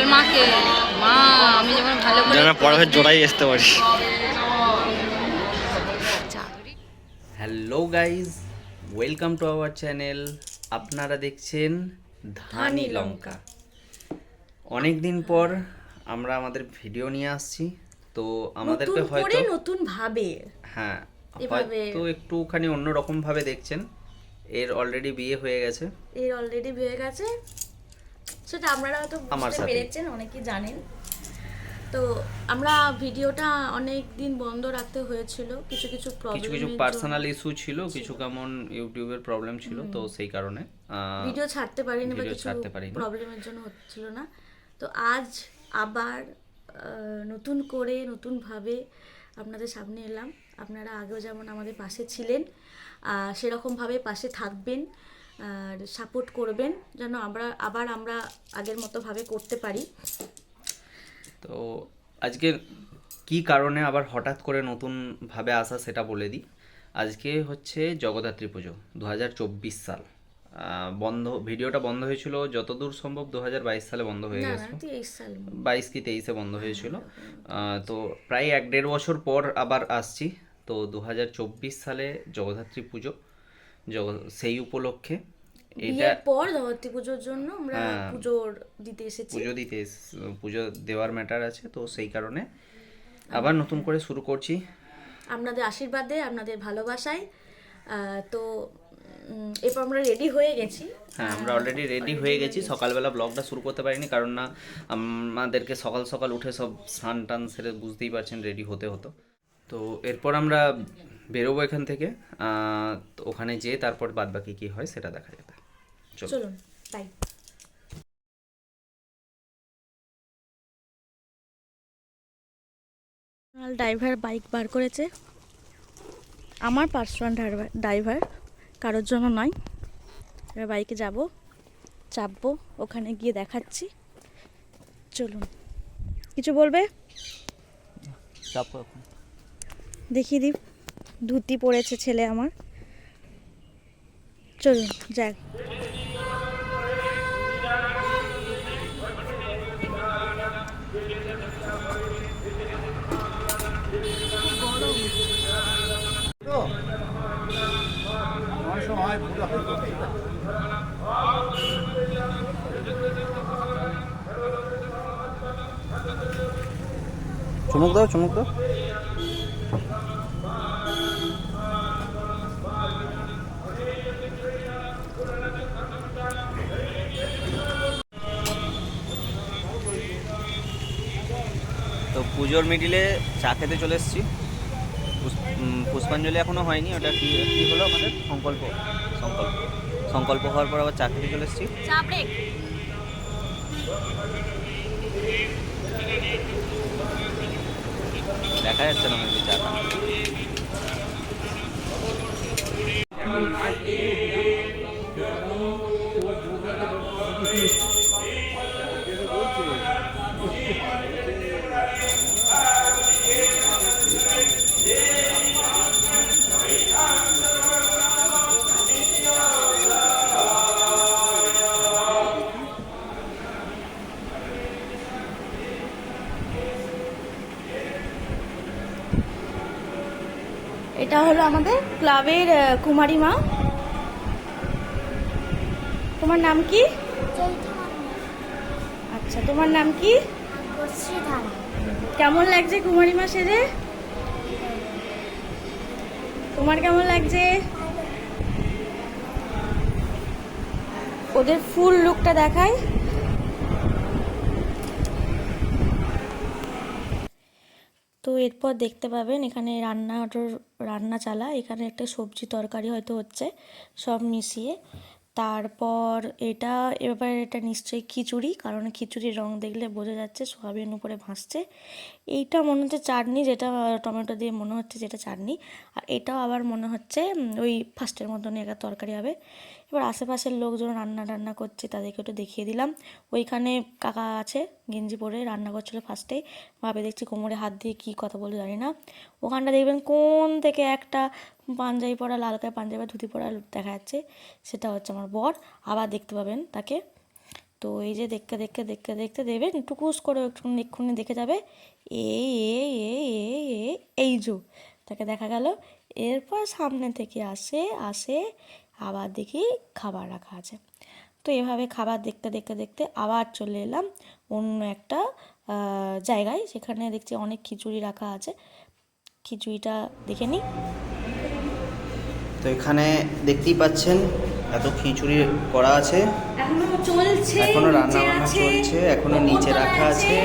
বল মাকে। মা আমি যেমন ভালো করে যেন পরের জোড়াই আসতে পারি hello guys welcome to our channel আপনারা দেখছেন ধানি লঙ্কা। অনেক দিন পর আমরা আমাদের ভিডিও নিয়ে আসছি। তো আমাদেরকে নতুন হয়তো নতুন ভাবে। হ্যাঁ হয়তো একটুখানি অন্যরকম ভাবে দেখছেন। এর অলরেডি বিয়ে হয়ে গেছে। এর অলরেডি হয়ে গেছে। সেটা আপনারা হয়তো বুঝতে পেরেছেন অনেকেই জানেন। তো আমরা ভিডিওটা অনেক দিন বন্ধ রাখতে হয়েছিল কিছু কিছু কিছু প্রবলেম কিছু পার্সোনাল ইস্যু ছিল কিছু কেমন ইউটিউবের প্রবলেম ছিল তো সেই কারণে ভিডিও ছাড়তে পারিনি বা কিছু প্রবলেমের জন্য হচ্ছিল না। তো আজ আবার নতুন করে নতুনভাবে আপনাদের সামনে এলাম। আপনারা আগেও যেমন আমাদের পাশে ছিলেন আহ, সেরকমভাবে পাশে থাকবেন। আর সাপোর্ট করবেন যেন আমরা আবার আমরা আগের মতোভাবে করতে পারি। তো আজকে কি কারণে আবার হঠাৎ করে নতুন ভাবে আসা সেটা বলে দিই। আজকে হচ্ছে জগদ্ধাত্রী পুজো দু হাজার চব্বিশ সাল। বন্ধ ভিডিওটা বন্ধ হয়েছিল যতদূর সম্ভব দু হাজার বাইশ সালে বন্ধ হয়ে গেছে। তেইশ সাল বাইশ কি তেইশে বন্ধ হয়েছিল। তো প্রায় এক দেড় বছর পর আবার আসছি। তো দু হাজার চব্বিশ সালে জগদ্ধাত্রী পুজো সেই উপলক্ষে এটা পর জগত্রী পুজোর জন্য আমরা হ্যাঁ। পুজোর দিতে এসেছি। পুজো দিতে পুজো দেওয়ার ম্যাটার আছে তো সেই কারণে আবার নতুন করে শুরু করছি। আপনাদের আশীর্বাদে আপনাদের ভালোবাসায় তো এরপর আমরা রেডি হয়ে গেছি। হ্যাঁ আমরা অলরেডি রেডি হয়ে গেছি। সকালবেলা ব্লগটা শুরু করতে পারিনি কারণ না আমাদেরকে সকাল সকাল উঠে সব স্নান টান সেরে বুঝতেই পারছেন রেডি হতে হতো। তো এরপর আমরা বেরোবো এখান থেকে তো ওখানে যেয়ে তারপর বাদ বাকি কী হয় সেটা দেখা যাবে। চলো চলুন তাই। ড্রাইভার বাইক বার করেছে। আমার পার্সোনাল ড্রাইভার ড্রাইভার কারোর জন্য নয়। এবার বাইকে যাব চাপবো ওখানে গিয়ে দেখাচ্ছি। চলুন। কিছু বলবে? দেখিয়ে দিই। ধুতি পরেছে ছেলে আমার। চলুন যাক চুমুক দাও চুমুক দাও। পুজোর মিডিলে চা খেতে চলে এসেছি। পুষ- পুষ্পাঞ্জলি এখনও হয়নি ওটা কি কি হলো আমাদের? সংকল্প। সংকল্প। সংকল্প হওয়ার পর আবার চা খেতে চলে এসেছি। চা দেখা যাচ্ছে না মেবি ক্লাবের কুমারী মা। তোমার নাম কি? আচ্ছা তোমার নাম কি? কেমন লাগছে কুমারী মা সেজে? তোমার কেমন লাগছে? ওদের ফুল লুকটা দেখায়। এরপর দেখতে পাবেন এখানে রান্না রান্না চালা, এখানে একটা সবজি তরকারি হয়তো হচ্ছে, সব মিশিয়ে। তারপর এটা, এবার এটা নিশ্চয়ই খিচুড়ি, কারণ খিচুড়ির রং দেখলে বোঝা যাচ্ছে সোয়াবিন উপরে ভাসছে। এইটা মনে হচ্ছে চাটনি, যেটা, টমেটো দিয়ে মনে হচ্ছে যেটা চাটনি। আর এটাও আবার মনে হচ্ছে ওই ফার্স্টের মতনই একটা তরকারি হবে। এবার আশেপাশের লোকজন রান্না টান্না করছে, তাদেরকে একটু দেখিয়ে দিলাম। ওইখানে কাকা আছে, গেঞ্জি পরে রান্না করছিল ফার্স্টে ভাবে দেখছি কোমরে হাত দিয়ে কী কথা বলে জানি না। ওখানটা দেখবেন কোন থেকে একটা পাঞ্জাবি পরা, লাল কালার পাঞ্জাবি, ধুতি পরা দেখা যাচ্ছে। সেটা হচ্ছে আমার বর। আবার দেখতে পাবেন তাকে। তো এই যে দেখতে দেখতে দেখতে দেখতে দেবেন টুকুস করে একটু এক্ষুনি দেখে যাবে। এ এই এই এই এই যো তাকে দেখা গেল। এরপর সামনে থেকে আসে আসে, আবার দেখি খাবার রাখা আছে। তো এভাবে খাবার দেখতে দেখতে দেখতে আবার চলে এলাম অন্য একটা জায়গায়। সেখানে দেখছি অনেক খিচুড়ি রাখা আছে। খিচুড়িটা দেখে নিই। তো এখানে দেখতেই পাচ্ছেন এত খিচুড়ি করা আছে। এখনও চলছে এখনও রান্না বান্না চলছে এখনও নিচে রাখা আছে।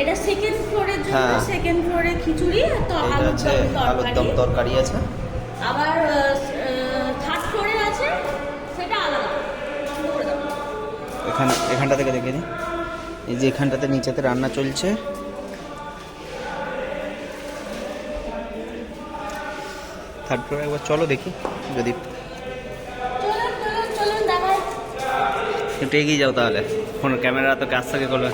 এটা সেকেন্ড ফ্লোরের জন্য হ্যাঁ। সেকেন্ড ফ্লোরে খিচুড়ি তো আলুর দম তরকারি। আছে। আবার থার্ড ফ্লোরে আছে সেটা আলাদা। এখানে এখানটা থেকে দেখে নিই এই যে এখানটাতে নিচেতে রান্না চলছে। থার্ড ফ্লোরে একবার চলো দেখি, যদি একটু এগিয়ে যাও তাহলে। ফোন ক্যামেরা তো কাছ থেকে করবে।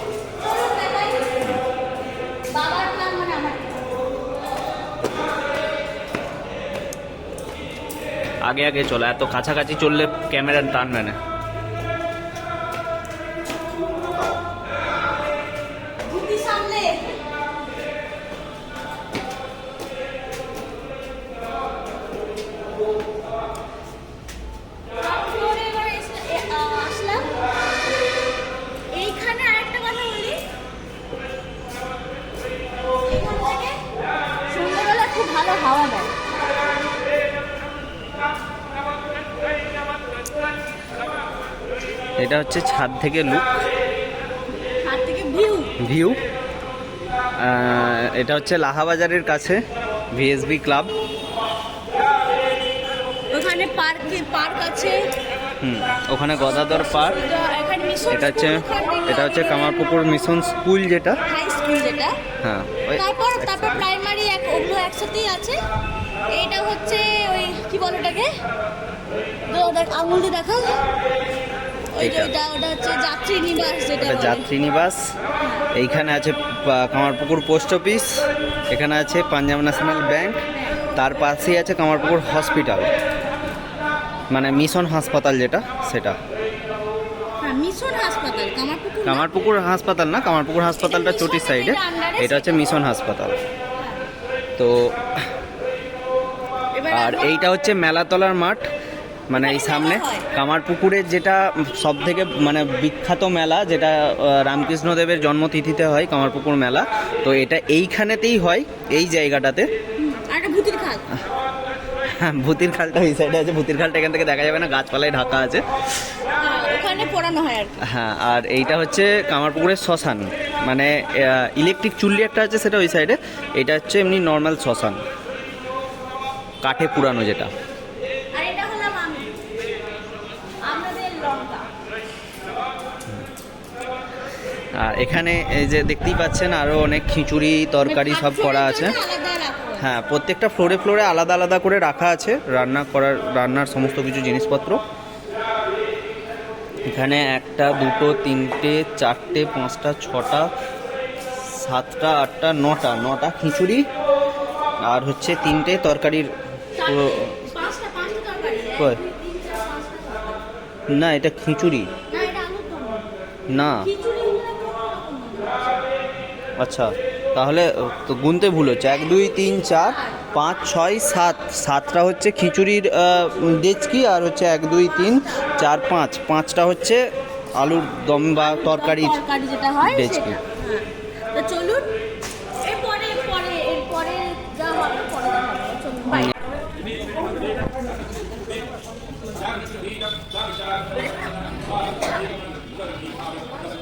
আগে আগে চলো, এত কাছাকাছি চললে ক্যামেরা টানবে না। হচ্ছে ছাদ থেকে লুক। ভিউ। ভিউ। এটা হচ্ছে লাহাবাজারের কাছে ভিএসবি ক্লাব। ওখানে পার্ক পার্ক আছে? হুম ওখানে গদাধর পার্ক। এটা হচ্ছে এটা হচ্ছে কামারপুকুর মিশন স্কুল যেটা। হাই স্কুল যেটা? হ্যাঁ তারপর তারপর প্রাইমারি এক ওগুলো একসাথেই আছে। এইটা হচ্ছে ওই কি বলে ওটাকে? দেখ আঙুল দিয়ে দেখা। ওটা ওটা হচ্ছে যাত্রী নিবাস যেটা এটা যাত্রী নিবাস। এইখানে আছে কামারপুকুর পোস্ট অফিস এখানে আছে পাঞ্জাব ন্যাশনাল ব্যাংক তার পাশেই আছে কামারপুকুর হসপিটাল। মানে মিশন হাসপাতাল যেটা সেটা। হ্যাঁ মিশন হাসপাতাল কামারপুকুর হাসপাতাল না কামারপুকুর হাসপাতালটা চটির সাইডে এটা হচ্ছে মিশন হাসপাতাল। তো আর এইটা হচ্ছে মেলাতলার মাঠ। মানে এই সামনে। কামারপুকুরের যেটা সব থেকে মানে বিখ্যাত মেলা যেটা রামকৃষ্ণদেবের জন্মতিথিতে হয় কামারপুকুর মেলা তো এটা এইখানেতেই হয় এই জায়গাটাতে। হ্যাঁ ভূতির খালটা এই সাইডে আছে ভূতির খালটা এখান থেকে দেখা যাবে না গাছপালায় ঢাকা আছে। ওখানে পড়ানো আর হ্যাঁ আর এইটা হচ্ছে কামারপুকুরের শ্মশান মানে ইলেকট্রিক চুল্লি একটা আছে সেটা ওই সাইডে এটা হচ্ছে এমনি নর্মাল শ্মশান। কাঠে পুরানো যেটা আর এটা হলাম আমি আমাদের লঙ্কা আর এখানে এই যে দেখতেই পাচ্ছেন আরও অনেক খিচুড়ি তরকারি সব করা আছে। হয়। প্রত্যেকটা ফ্লোরে ফ্লোরে আলাদা আলাদা করে রাখা আছে। রান্না করার রান্নার সমস্ত কিছু জিনিসপত্র। এখানে একটা দুটো তিনটে চারটে পাঁচটা ছটা সাতটা আটটা নটা নটা খিচুড়ি। আর হচ্ছে তিনটে তরকারির। না এটা খিচুড়ি। না এটা আলুর দম না খিচুড়ি হলে তো অন্যরকম। আচ্ছা তাহলে তো গুনতে ভুল হচ্ছে। এক দুই তিন চার পাঁচ ছয় সাত। সাতটা হচ্ছে খিচুড়ির ডেচকি আর হচ্ছে এক দুই তিন চার পাঁচ। পাঁচটা হচ্ছে আলুর দম বা তরকারির তরকারি ডেচকি।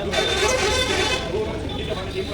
Gracias.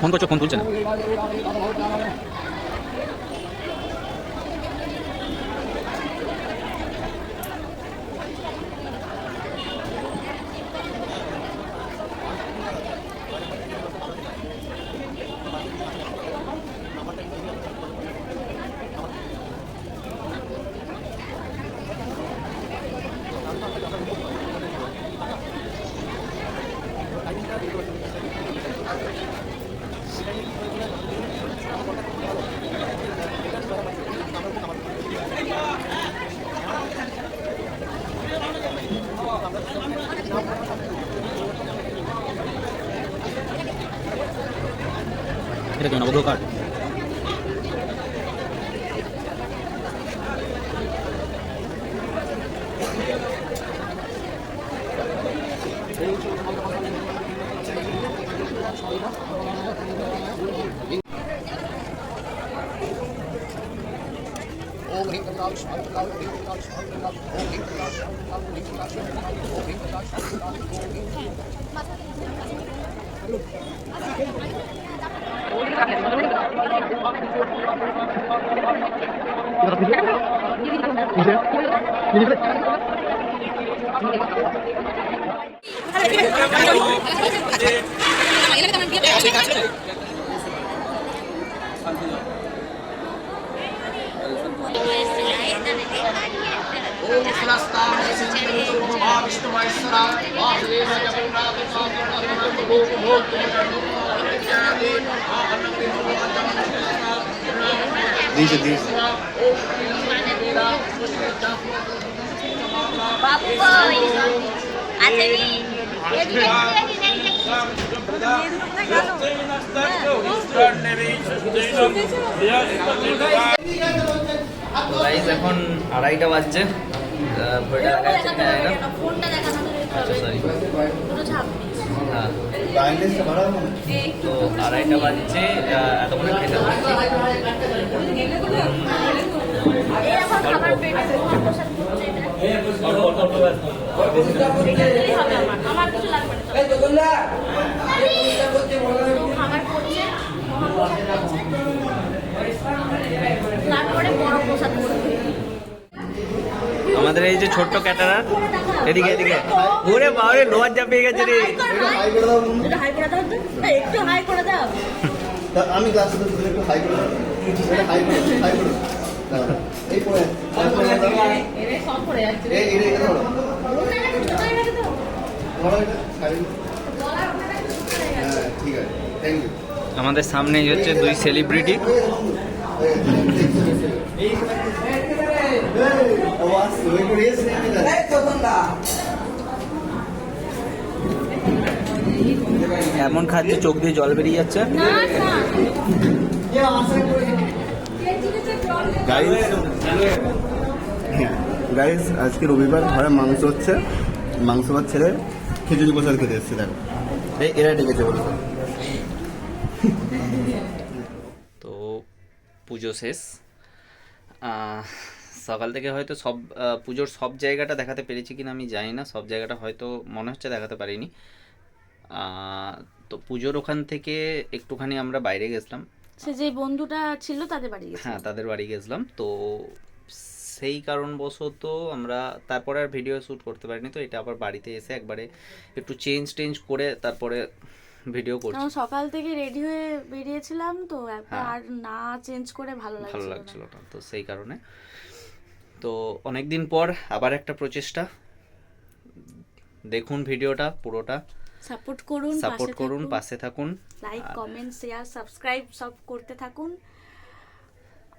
ফোন করছ ফোন এটা কি নবদ কার্ড দিয়েছে আছে এদিকে গাইজ এখন আড়াইটা বাজছে। তো আড়াইটা বাজছে এতক্ষণে খেতে হচ্ছে এই এখন খাবার পেটে বসার হবে আমার আমার কিছু লাগবে না খাবার পড়ছে। তারপরে বড় প্রসাদ পড়বে। আমাদের এই যে ছোট্ট ক্যাটারার এদিকে এদিকে ওরে বাবারে লোহার যা পেয়ে গেছে রে হাই করে দাও বন্ধু। একটু হাই করে দাও তো এই, একটু হাই করে দাও তা আমি ক্লাসে একটু হাই করে দাও এটা হাই করে হাই করে দাও। এই পড়ে এই পড়ে দাও। এরে সব পড়ে যাচ্ছে এই এটা এটা ধরো ওটা একটু ছোট হয়ে গেছে তো ধরো এটা সাইড হ্যাঁ ঠিক আছে থ্যাংক ইউ আমাদের সামনে এই হচ্ছে দুই সেলিব্রিটি ও আসছে ওই করে এসে আমি এমন খাচ্ছে চোখ দিয়ে জল বেরিয়ে যাচ্ছে? গাইস আজকে রবিবার ঘরে মাংস হচ্ছে। মাংস ভাত ছেড়ে খিচুড়ি প্রসাদ খেতে এসছে দেখো। এই এরা ডেকেছে বলতো তো পুজো শেষ। আহ, সকাল থেকে হয়তো সব পুজোর সব জায়গাটা দেখাতে পেরেছি কিনা আমি জানি না। সব জায়গাটা হয়তো মনে হচ্ছে দেখাতে পারিনি। তো পুজোর ওখান থেকে একটুখানি আমরা বাইরে গেছিলাম। সে যে বন্ধুটা ছিল তাদের বাড়ি হ্যাঁ তাদের বাড়ি গেছিলাম। তো সেই কারণবশত আমরা তারপরে আর ভিডিও শ্যুট করতে পারিনি। তো এটা আবার বাড়িতে এসে একবারে একটু চেঞ্জ টেঞ্জ করে তারপরে ভিডিও করছি। সকাল থেকে রেডি হয়ে বেরিয়েছিলাম তো হ্যাঁ। আর না চেঞ্জ করে ভালো লাগছিল ভালো না। লাগছিল না তো সেই কারণে। তো অনেক দিন পর আবার একটা প্রচেষ্টা। দেখুন ভিডিওটা পুরোটা। সাপোর্ট করুন সাপোর্ট করুন পাশে থাকুন। লাইক কমেন্ট শেয়ার সাবস্ক্রাইব সব করতে থাকুন।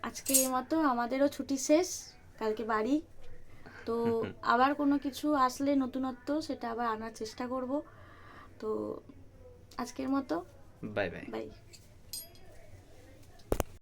আজকে এই মতো আমাদেরও ছুটি শেষ কালকে বাড়ি। তো আবার কোনো কিছু আসলে নতুনত্ব সেটা আবার আনার চেষ্টা করব। তো আজকের মতো বাই বাই বাই